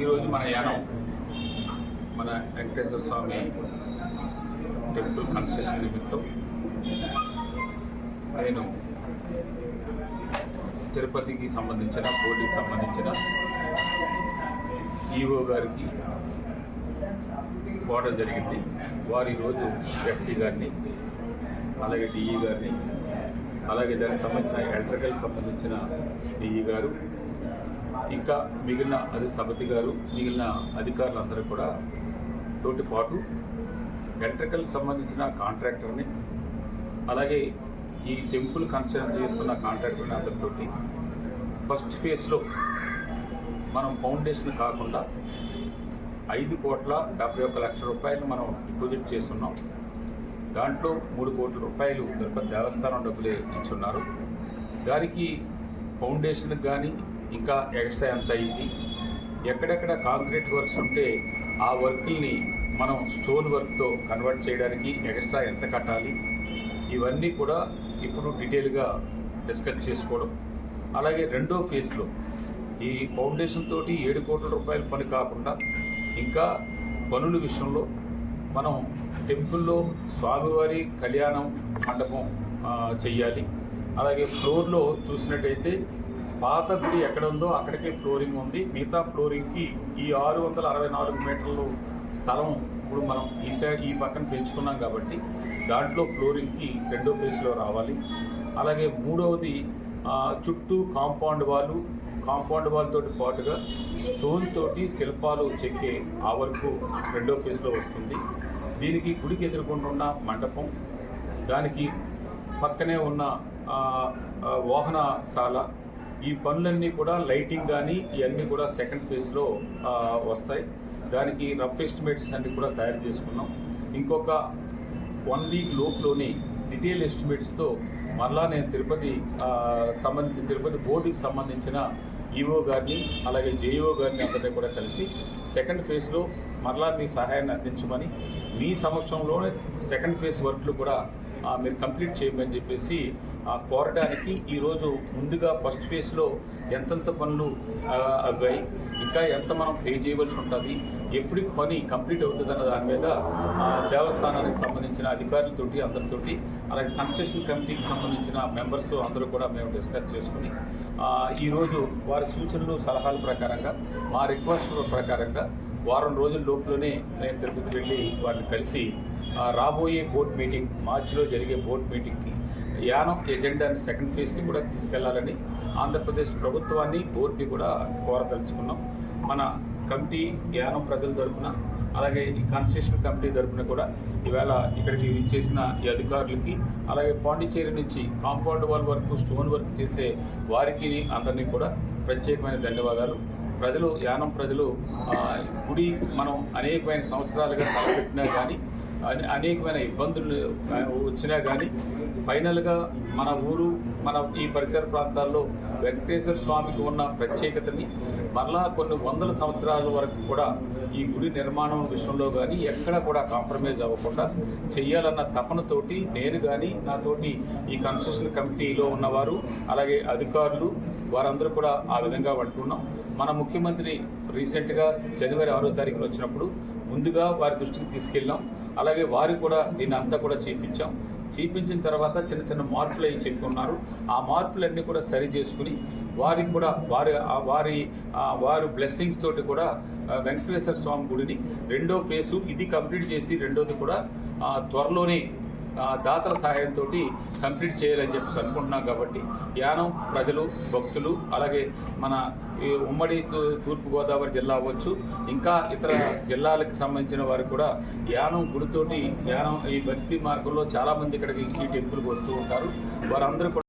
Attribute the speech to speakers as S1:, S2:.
S1: ఈరోజు మన యానం మన వెంకటేశ్వర స్వామి టెంపుల్ కన్స్ట్రక్షన్ నిమిత్తం నేను తిరుపతికి సంబంధించిన బోర్డుకి సంబంధించిన ఈఓ గారికి పోవడం జరిగింది. వారు ఈరోజు ఎస్సీ గారిని అలాగే డిఈ గారిని అలాగే దానికి సంబంధించిన ఎలక్ట్రికల్ సంబంధించిన డిఈ గారు ఇంకా మిగిలిన అది సబతి గారు మిగిలిన అధికారులందరూ కూడా తోటి పాటు ఎలక్ట్రికల్ సంబంధించిన కాంట్రాక్టర్ని అలాగే ఈ టెంపుల్ కన్స్ట్రక్షన్ చేస్తున్న కాంట్రాక్టర్ని అందరితోటి ఫస్ట్ ఫేజ్లో మనం ఫౌండేషన్ కాకుండా ఐదు కోట్ల డెబ్బై ఒక్క లక్ష రూపాయలు మనం డిపాజిట్ చేస్తున్నాం. దాంట్లో మూడు కోట్ల రూపాయలు తిరుపతి దేవస్థానం డబ్బులే ఇచ్చున్నారు. దానికి ఫౌండేషన్కి కానీ ఇంకా ఎక్స్ట్రా ఎంత అయింది ఎక్కడెక్కడ కాంక్రీట్ వర్క్స్ ఉంటే ఆ వర్క్ని మనం స్టోన్ వర్క్తో కన్వర్ట్ చేయడానికి ఎక్స్ట్రా ఎంత కట్టాలి? ఇవన్నీ కూడా ఇప్పుడు డీటెయిల్గా డిస్కస్ చేసుకోవడం. అలాగే రెండో ఫేజ్లో ఈ ఫౌండేషన్ తోటి ఏడు కోట్ల రూపాయల పని కాకుండా ఇంకా పనుల విషయంలో మనం టెంపుల్లో స్వామివారి కళ్యాణం మండపం చేయాలి చెయ్యాలి. అలాగే ఫ్లోర్లో చూసినట్టయితే పాత గుడి ఎక్కడ ఉందో అక్కడికే ఫ్లోరింగ్ ఉంది. మిగతా ఫ్లోరింగ్కి ఈ ఆరు వందల అరవై నాలుగు మీటర్లు స్థలం ఇప్పుడు మనం ఈ సైడ్ ఈ పక్కన పెంచుకున్నాం కాబట్టి దాంట్లో ఫ్లోరింగ్కి రెండో ఫేజ్లో రావాలి. అలాగే మూడవది చుట్టూ కాంపౌండ్ వాళ్ళు కాంపౌండ్ వాల్ తోటి పాటుగా స్టోన్ తోటి శిల్పాలు చెక్కే ఆ వరకు రెండో ఫేజ్లో వస్తుంది. దీనికి గుడికి ఎదుర్కొంటున్న ఉన్న మండపం దానికి పక్కనే ఉన్న వాహనశాల ఈ పనులన్నీ కూడా లైటింగ్ కానీ ఇవన్నీ కూడా సెకండ్ ఫేజ్లో వస్తాయి. దానికి రఫ్ ఎస్టిమేట్స్ అన్ని కూడా తయారు చేసుకున్నాం. ఇంకొక వన్ వీక్ లోపులోని డీటెయిల్ ఎస్టిమేట్స్తో మరలా నేను తిరుపతి సంబంధించిన తిరుపతి బోర్డుకి సంబంధించిన ఈఓ గారిని అలాగే జేఈఓ గారిని అందరినీ కూడా కలిసి సెకండ్ ఫేజ్లో మరలా మీ సహాయాన్ని అందించమని మీ సమక్షంలోనే సెకండ్ ఫేజ్ వర్క్లు కూడా మీరు కంప్లీట్ చేయమని చెప్పేసి కోరడానికి ఈరోజు ముందుగా ఫస్ట్ ఫేజ్లో ఎంతెంత పనులు అవ్వాయి ఇంకా ఎంత మనం పే చేయవలసి ఉంటుంది ఎప్పటికి పని కంప్లీట్ అవుతుందన్న దాని మీద దేవస్థానానికి సంబంధించిన అధికారులతోటి అందరితోటి అలాగే కన్స్ట్రక్షన్ కమిటీకి సంబంధించిన మెంబర్స్ అందరూ కూడా మేము డిస్కస్ చేసుకుని ఈరోజు వారి సూచనలు సలహాల ప్రకారంగా మా రిక్వెస్ట్ ప్రకారంగా వారం రోజుల లోపులోనే నేను తిరుపతి వెళ్ళి వారిని కలిసి రాబోయే బోర్డ్ మీటింగ్ మార్చిలో జరిగే బోర్డ్ మీటింగ్కి యానం ఎజెండాని సెకండ్ ఫేజ్కి కూడా తీసుకెళ్ళాలని ఆంధ్రప్రదేశ్ ప్రభుత్వాన్ని బోర్డుని కూడా కోరదలుచుకున్నాం. మన కమిటీ యానం ప్రజల తరపున అలాగే ఈ కన్స్ట్రక్షన్ కమిటీ తరపున కూడా ఈవేళ ఇక్కడికి ఇచ్చేసిన ఈ అధికారులకి అలాగే పాండిచ్చేరి నుంచి కాంపౌండ్ వాల్ వరకు స్టోన్ వర్క్ చేసే వారికి అందరినీ కూడా ప్రత్యేకమైన ధన్యవాదాలు. ప్రజలు యానం ప్రజలు గుడి మనం అనేకమైన సంవత్సరాలుగా తలపెట్టినా కానీ అనేకమైన ఇబ్బందులు వచ్చినా కానీ ఫైనల్గా మన ఊరు మన ఈ పరిసర ప్రాంతాల్లో వెంకటేశ్వర స్వామికి ఉన్న ప్రత్యేకతని మరలా కొన్ని వందల సంవత్సరాల వరకు కూడా ఈ గుడి నిర్మాణం విషయంలో కానీ ఎక్కడ కూడా కాంప్రమైజ్ అవ్వకుండా చెయ్యాలన్న తపనతోటి నేను కానీ నాతోటి ఈ కన్స్ట్రక్షన్ కమిటీలో ఉన్నవారు అలాగే అధికారులు వారందరూ కూడా ఆ విధంగా పడుతున్నాం మన ముఖ్యమంత్రి రీసెంట్గా జనవరి ఆరో తారీఖున వచ్చినప్పుడు ముందుగా వారి దృష్టికి తీసుకెళ్ళాం. అలాగే వారు కూడా దీన్ని అంతా కూడా చేపించాం. చూపించిన తర్వాత చిన్న చిన్న మార్పులు అవి చెప్పుకున్నారు ఆ మార్పులన్నీ కూడా సరి చేసుకుని వారికి కూడా వారి ఆ వారి వారు బ్లెస్సింగ్స్ తోటి కూడా వెంకటేశ్వర స్వామి గుడిని రెండో ఫేసు ఇది కంప్లీట్ చేసి రెండోది కూడా త్వరలోనే దాతల సహాయంతో కంప్లీట్ చేయాలని చెప్పేసి అనుకుంటున్నాం కాబట్టి యానం ప్రజలు భక్తులు అలాగే మన ఈ ఉమ్మడి తూ- తూర్పుగోదావరి జిల్లా అవ్వచ్చు ఇంకా ఇతర జిల్లాలకు సంబంధించిన వారు కూడా యానం గుడితోటి యానం ఈ భక్తి మార్గంలో చాలామంది ఇక్కడికి ఈ టెంపుల్కి వస్తూ ఉంటారు. వారందరూ కూడా